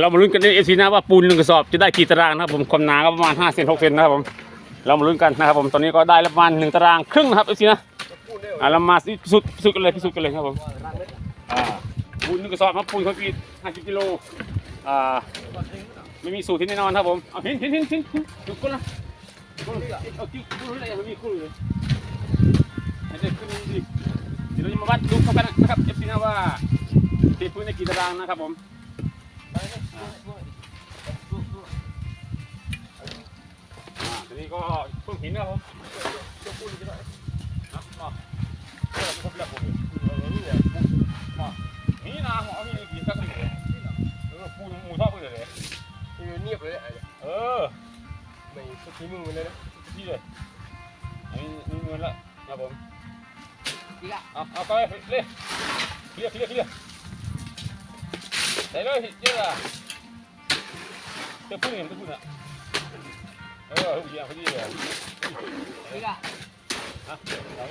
เรามาลุ้นกันในเอฟซีนะว่าปูนหนึ่งกระสอบจะได้กี่ตารางนะครับผมความหนาก็ประมาณ5เซน6เซนนะครับผมเรามาลุ้นกันนะครับผมตอนนี้ก็ได้ประมาณหนึ่งตารางครึ่งนะครับเอฟซีนะอะเรามาพิสูจน์พิสูจน์กันเลยพิสูจน์กันเลยครับผมอ่าปูนหนึ่งกระสอบครับปูนคอนกรีต50กิโลอ่าไม่มีสูตรที่แน่นอนครับผมเอาหินหินหินหินหินดูก้นละก้นละเอากิ้วก้นเลยยังไม่มีคู่เลยให้ได้ขึ้นดีเดี๋ยวเราจะมาวัดดูเข้ากันนะครับเอฟซีนะว่าเทพื้นได้กี่ตารางนะครับผม ทีนี้ก็เพิ่งหินนะครับผมยกปูนจะได้ครับมาเออมันก็เปลี่ยนปูนอยู่เออนี่แหละปูนมานี่นะหมอมีกี่สักนี่เลยเออปูนหมูทอดไปเลยเลยเงียบเลยเออไม่สักทีมึงเลยนะนี่เลยอันนี้นี่เงินละครับผมอีกอะเอาเอาไปเลยเคลียร์เคลียร์เคลียร์ ใส่เลยเยอะอะเจ้าปูนเห็นเจ้าปูนอะเออเอาอย่างพอดีเลยอีกอะอะเอา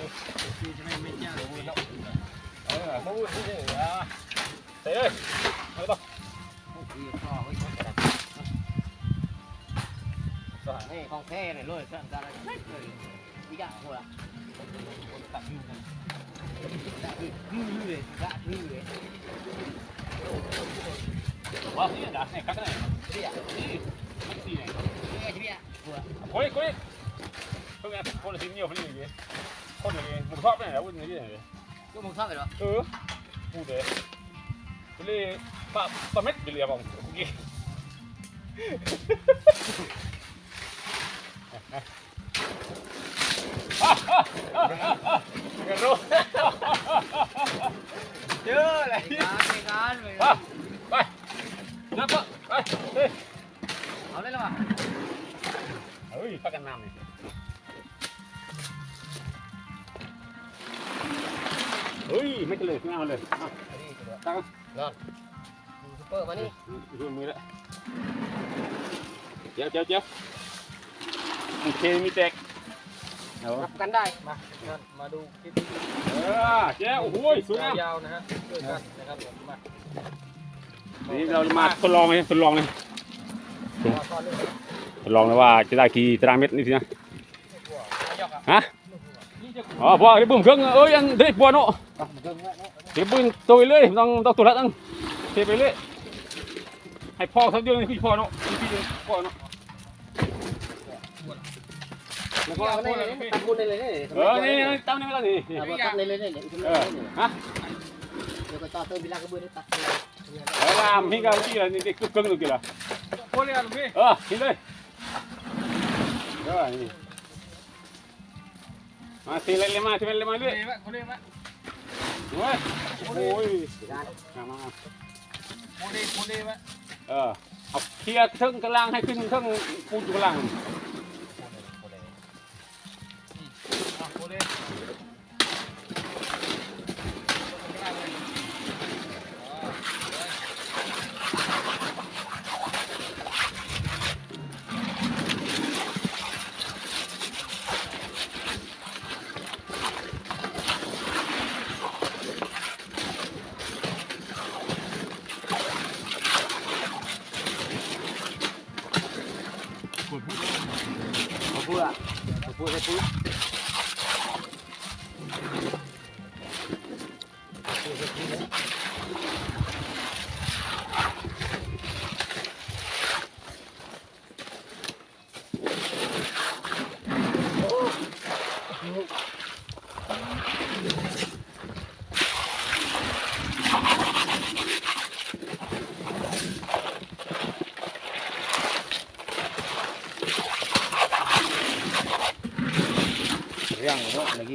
คือจะไม่ไม่แจ้งเลยแล้วเอาเลยเขาพูดที่นี่อะเตะเลยเอาต่ออีกข้อไว้ก่อนสหายนี่ข ตั้งนอนซูเปอร์มานี่ดูมือแล้วเจ้าเจ้าเจ้าโอเคมีแตกเอารับกันได้ มามาดูคลิปเออเจ้าโอ้โหสวยงามยาวนะฮะช่วยกันนะครับผมมานี่เราจะมาทดลองเลยทดลองเลยว่าตอนเรื่องทดลองเลยว่าจะได้กี่ตารางเมตรนี่สินะหัวขยอกอะฮะนี่จะอ๋อพอได้ปุ่มเครื่องเอ้ยยังได้ปวดเนาะมัน เรื่องว่าเดี๋ยวปืนตัวไปเลยต้องต้องตัวละตั้งเทไปเลยให้พ่อเขาเดียวนี่พี่พ่อเนาะพี่พี่พ่อเนาะแล้วก็ตัพ่อดเลยบุญเลยเลยเออนี่ตั้งนี่มาแล้วนี่ตัดเลยเลยเลยเออฮะเดี๋ยวก็ต่อเติมเวลากระเบื้องตัดเออลามพี่ก็ที่ละนี่เด็กเครื่องตัวกี่ละโคเลยอะลุงพี่เออกินเลยเออนี่มาทีละเลยมาทีละเลยมาโคเรื่อยเลยมะโคเลยมะโอ้ยโอ้ยมามา โคเลยโคเลยมะเออเอาเคลียร์เครื่องกลางให้ขึ้นเครื่องปูนอยู่กลาง พู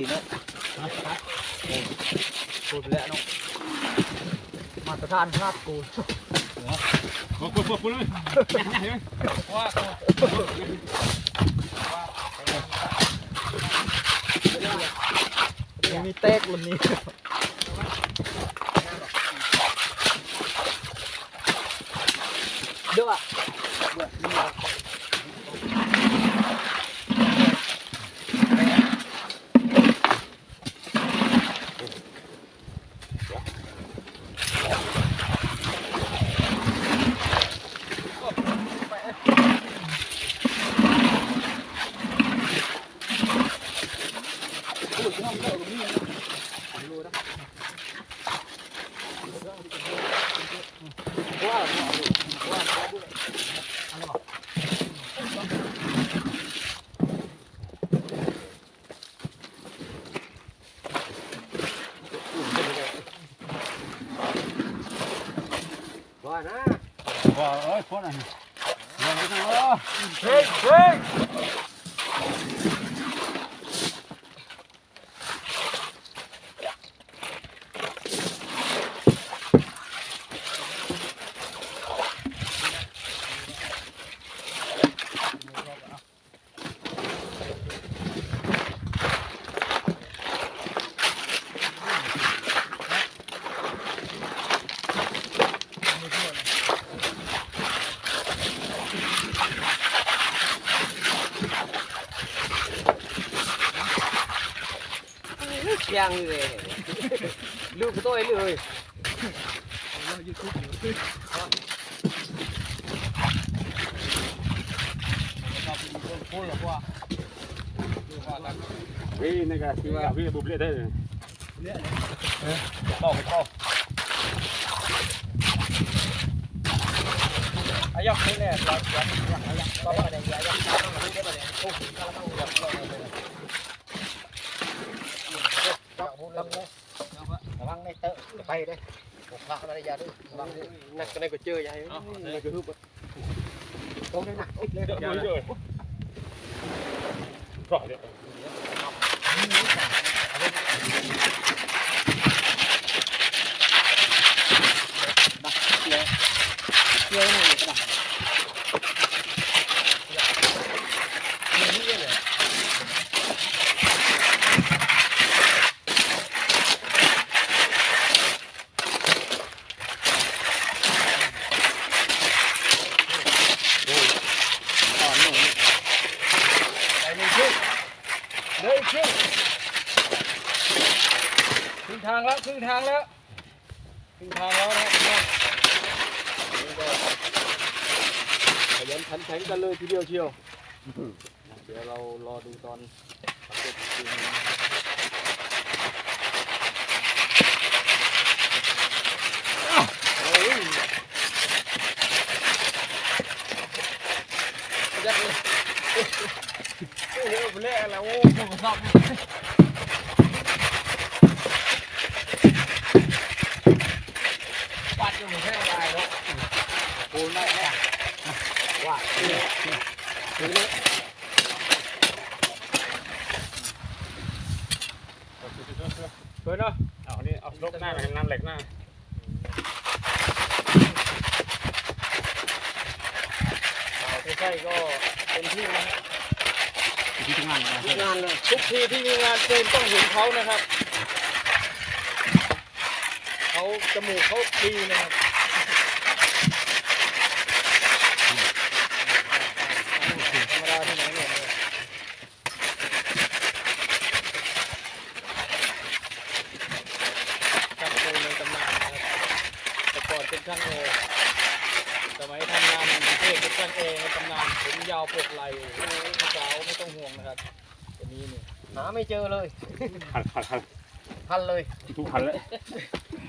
เนาะเมื่อกี้เนาะพูดแล้วเนาะมาตรฐานภาพกูปูนปูนปูนปูนเลยว่ามีเต๊กวันนี้ ว่าเอ้ยคนอันนี้ว่าไม่ต้องรอ เฮ้ ยังเลยลูกตัวเลยนี่งนี่ก็ที่ว่าพี่บุบเรียกได้เลยบอกไปบอกอายักนี่แหละยักยักยักยักก็ประเดี๋ยวยักยักต้องมาได้ประเดี๋ยวโอ้ยก็ต้องยักยักเลยระวังในเตอะ ไปเลยปกพระมารยาด้วยระวังนักก็ได้ก็เจอยังไงนักก็ฮึบตรงนี้นะเลยเดี๋ยวเดี๋ยวรอเดี๋ยว เกี่ยวหน่อยก็ได้ ไปหนึ่งครึ่งเลยอีกครึ่งครึ่งทางแล้วครึ่งทางแล้วครึ่งทางแล้วนะครับนี่ก็ขยันขันแข็งกันเลยทีเดียวเชียว เดี๋ยวเรารอดูตอนสำเร็จจริงโอ้ยยัดเลยโอ้โหเละแล้วโอ้โหสอบปัดอยู่ไม่ใช่อะไรหรอกโอ้ไม่แน่ว่าเนี่ย ถึงนี้เพื่อนเนาะเอานี่เอาลบหน้าไปน้ำเหล็กหน้าไม่ใช่ก็เป็นที่นะที่ทำงานนะมีงานเลยทุกทีที่มีงานเกมต้องเห็นเขานะครับเขาจมูกเขาดีนะครับธรรมดาที่ไหนเนี่ยช่างโอในตำนานนะครับแต่ก่อนเป็นช่างโอสมัยทำงานก รุงเทพเป็นช่างโอในตำนานผมยาวปกไหลโอ้โหสาวไม่ต้องห่วงนะครับตัวนี้นี่หาไม่เจอเลยหันหันหันพันเลยทุกหันเลย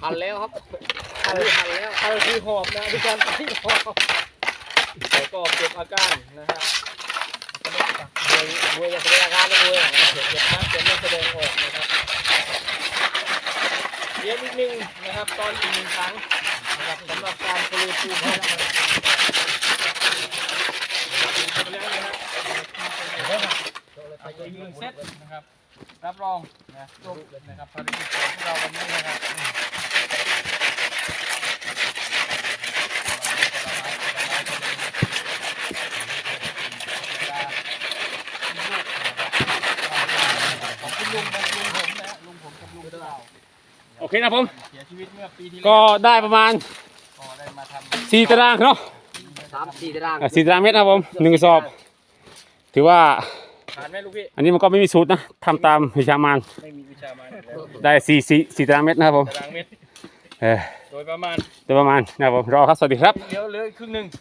พันแล้วครับพันพันแล้วพันคือหอบนะพี่การที่หอบแต่ก็เก็บอาการนะฮะบวยบวยจะแสดงอาการนะบวยเก็บเก็บน้ำเก็บไม่แสดงออกนะครับเดี๋ยวนิดนึงนะครับ ตอนอีกหนึ่งครั้งนะครับสำหรับการปลูกปูเขานะครับไปแล้วนะครับ อีกหนึ่งเซตนะครับ รับรองนะจบนะครับภารกิจของพวกเราวันนี้นะครับของคุณลุงกับลุงผมนะลุงผมกับลุงเราโอเคนะผม เสียชีวิตเมื่อปีที่ก็แล้วได้ประมาณก็ได้มาท4ตารางเนาะำสามสี่ตารางอะ4ตารางเมตรนะครับผมหนึ่งกระสอบ ถือว่า ผ่านไหมลูกพี่ อันนี้มันก็ไม่มีสูตรนะทำตามวิชามานไม่มีวิชามาอยู่แล้วได้4 4 4ตารางเมตรนะครับผมตารางเมตรเออโดยประมาณโดยประมาณนะครับผมรอครับสวัสดีครับ เดี๋ยวเหลืออีกครึ่งหนึ่ง